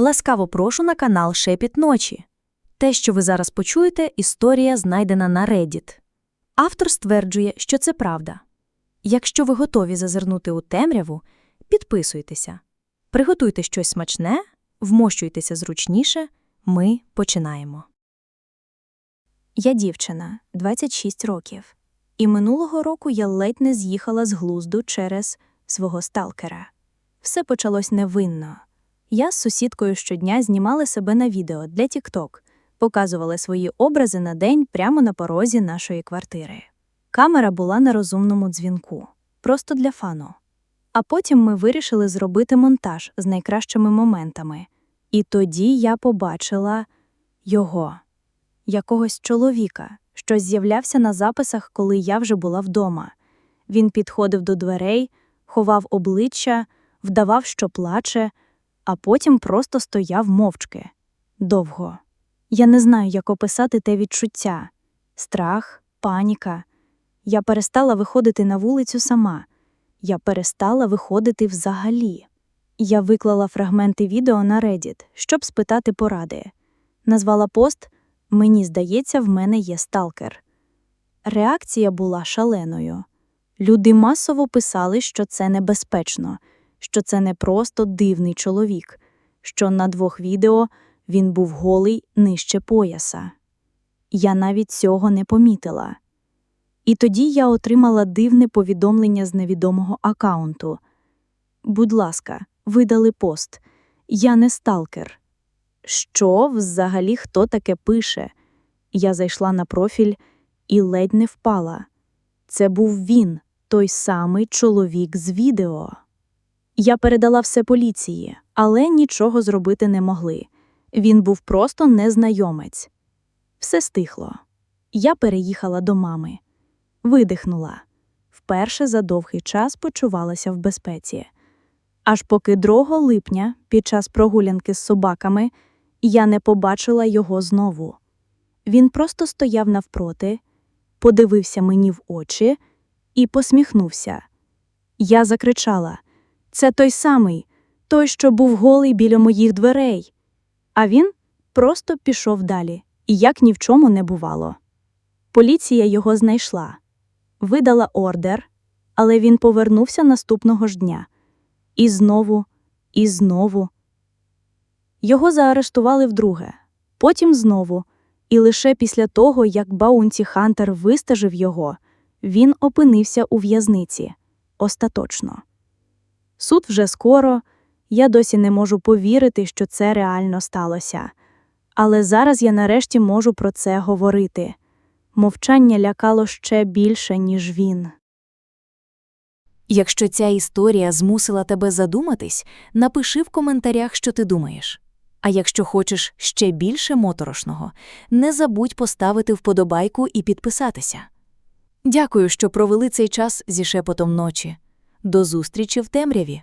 Ласкаво прошу на канал Шепіт ночі. Те, що ви зараз почуєте, історія знайдена на Reddit. Автор стверджує, що це правда. Якщо ви готові зазирнути у темряву, підписуйтеся. Приготуйте щось смачне, вмощуйтеся зручніше. Ми починаємо. Я дівчина, 26 років. І минулого року я ледь не з'їхала з глузду через свого сталкера. Все почалось невинно. Я з сусідкою щодня знімали себе на відео для TikTok, показували свої образи на день прямо на порозі нашої квартири. Камера була на розумному дзвінку, просто для фану. А потім ми вирішили зробити монтаж з найкращими моментами. І тоді я побачила його, якогось чоловіка, що з'являвся на записах, коли я вже була вдома. Він підходив до дверей, ховав обличчя, вдавав, що плаче, а потім просто стояв мовчки. Довго. Я не знаю, як описати те відчуття страх, паніка. Я перестала виходити на вулицю сама. Я перестала виходити взагалі. Я виклала фрагменти відео на Reddit, щоб спитати поради. Назвала пост Мені здається, в мене є сталкер. Реакція була шаленою. Люди масово писали, що це небезпечно, що це не просто дивний чоловік, що на двох відео він був голий нижче пояса. Я навіть цього не помітила. І тоді я отримала дивне повідомлення з невідомого акаунту. Будь ласка, видали пост. Я не сталкер. Що взагалі хто таке пише? Я зайшла на профіль і ледь не впала. Це був він, той самий чоловік з відео. Я передала все поліції, але нічого зробити не могли. Він був просто незнайомець. Все стихло. Я переїхала до мами. Видихнула. Вперше за довгий час почувалася в безпеці. Аж поки 2 липня, під час прогулянки з собаками, я не побачила його знову. Він просто стояв навпроти, подивився мені в очі і посміхнувся. Я закричала Це той самий, той, що був голий біля моїх дверей. А він просто пішов далі, і як ні в чому не бувало. Поліція його знайшла, видала ордер, але він повернувся наступного ж дня. І знову, і знову. Його заарештували вдруге, потім знову, і лише після того, як Баунті Хантер вистежив його, він опинився у в'язниці остаточно. Суд вже скоро, я досі не можу повірити, що це реально сталося. Але зараз я нарешті можу про це говорити. Мовчання лякало ще більше, ніж він. Якщо ця історія змусила тебе задуматись, напиши в коментарях, що ти думаєш. А якщо хочеш ще більше моторошного, не забудь поставити вподобайку і підписатися. Дякую, що провели цей час зі шепотом ночі. До зустрічі в темряві!